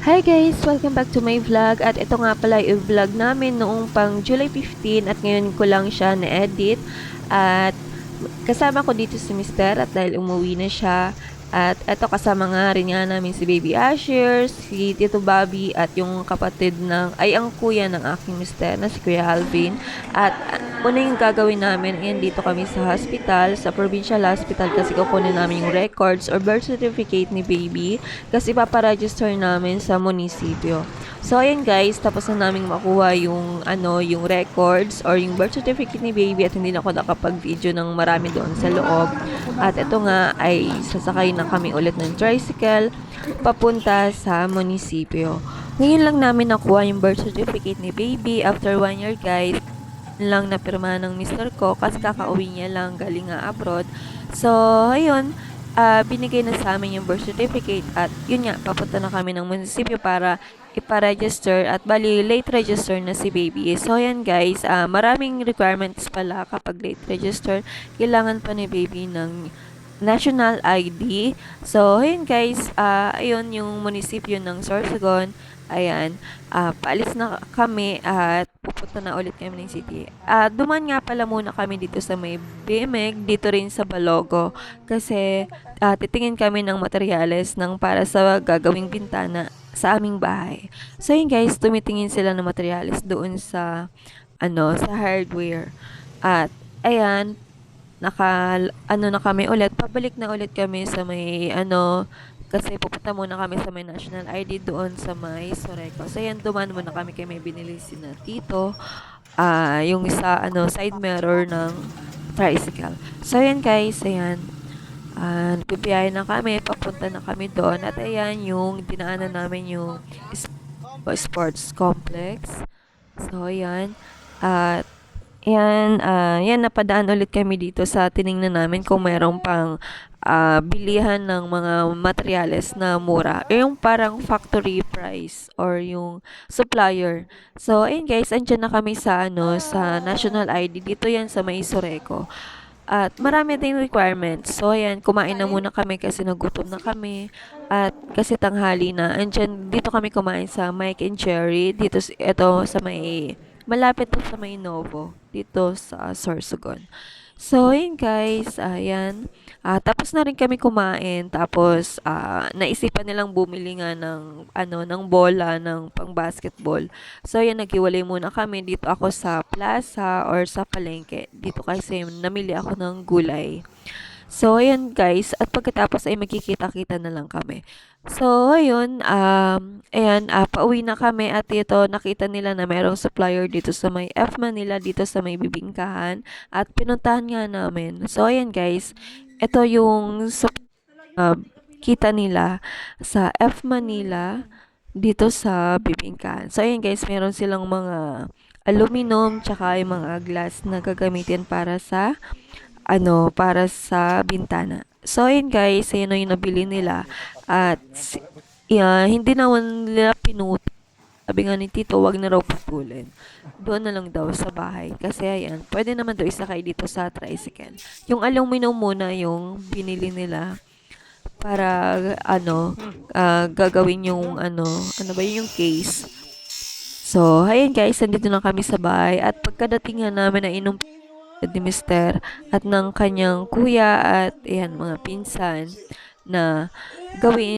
Hi guys! Welcome back to my vlog at ito nga pala yung vlog namin noong pang July 15 at ngayon ko lang siya na-edit at kasama ko dito si Mister at dahil umuwi na siya at ito kasama nga rin nga namin si Baby Asher, si Tito Bobby at yung kapatid ng, ay ang kuya ng aking Mister na si Kuya Alvin at una yung gagawin namin, ayan dito kami sa hospital, sa provincial hospital kasi kukunin namin yung records or birth certificate ni Baby kasi paparegister namin sa munisipyo. So, ayan guys, tapos na namin makuha yung, ano, yung records or yung birth certificate ni baby at hindi na ako nakapag-video ng marami doon sa loob. At ito nga ay sasakay na kami ulit ng tricycle papunta sa munisipyo. Ngayon lang namin nakuha yung birth certificate ni baby after one year guys lang na pirma ng mister ko kasi kakauwi niya lang galing nga abroad. So, ayun, uh, binigay na sa amin yung birth certificate at yun nga, papunta na kami ng munisipyo para ipa-register at bali late register na si baby. So yan guys, uh, maraming requirements pala kapag late register. Kailangan pa ni baby ng national ID. So, ayun guys, uh, ayun yung munisipyo ng Sorsogon. Ayan, uh, paalis na kami at pupunta na ulit kami ng city. Uh, duman nga pala muna kami dito sa may BMEG, dito rin sa Balogo. Kasi uh, titingin kami ng materyales ng para sa gagawing bintana sa aming bahay. So yun guys, tumitingin sila ng materials doon sa ano, sa hardware. At ayan, naka ano na kami ulit, pabalik na ulit kami sa may ano kasi pupunta muna kami sa may national ID doon sa may Soreco. So yan, duman muna kami kay may binili si na tito. Uh, yung isa ano side mirror ng tricycle. So yan guys, ayan uh, nagbibiyahe na kami, papunta na kami doon. At ayan, yung dinaanan namin yung sports complex. So, ayan. At, ayan, uh, yan, napadaan ulit kami dito sa tiningnan namin kung mayroong pang uh, bilihan ng mga materyales na mura. Yung parang factory price or yung supplier. So, ayun guys, andyan na kami sa, ano, sa National ID. Dito yan sa May Sureco. At marami ding requirements. So, ayan, kumain na muna kami kasi nagutom na kami. At kasi tanghali na. Andyan, dito kami kumain sa Mike and Cherry. Dito, ito sa may, malapit sa may Novo. Dito sa Sorsogon. So, yun guys, ayan. Uh, tapos na rin kami kumain. Tapos, uh, naisipan nilang bumili nga ng, ano, ng bola, ng pang basketball. So, ayan, naghiwalay muna kami. Dito ako sa plaza or sa palengke. Dito kasi namili ako ng gulay. So, ayan guys. At pagkatapos ay magkikita-kita na lang kami. So, ayun. Um, ayan, uh, pauwi na kami at ito nakita nila na mayroong supplier dito sa may F Manila, dito sa may bibingkahan. At pinuntahan nga namin. So, ayan guys. Ito yung uh, kita nila sa F Manila dito sa bibingkahan. So, ayan guys, meron silang mga aluminum tsaka yung mga glass na gagamitin para sa ano, para sa bintana. So, yun guys, ayun yung nabili nila. At, yeah, hindi naman nila pinut. Sabi nga ni Tito, wag na raw putulin. Doon na lang daw sa bahay. Kasi ayan, pwede naman daw isakay dito sa tricycle. Yung aluminum muna yung binili nila para ano uh, gagawin yung ano ano ba yung case so ayun guys nandito na kami sa bahay at pagkadating nga namin na inom ni Mister at ng kanyang kuya at ayan, mga pinsan na gawin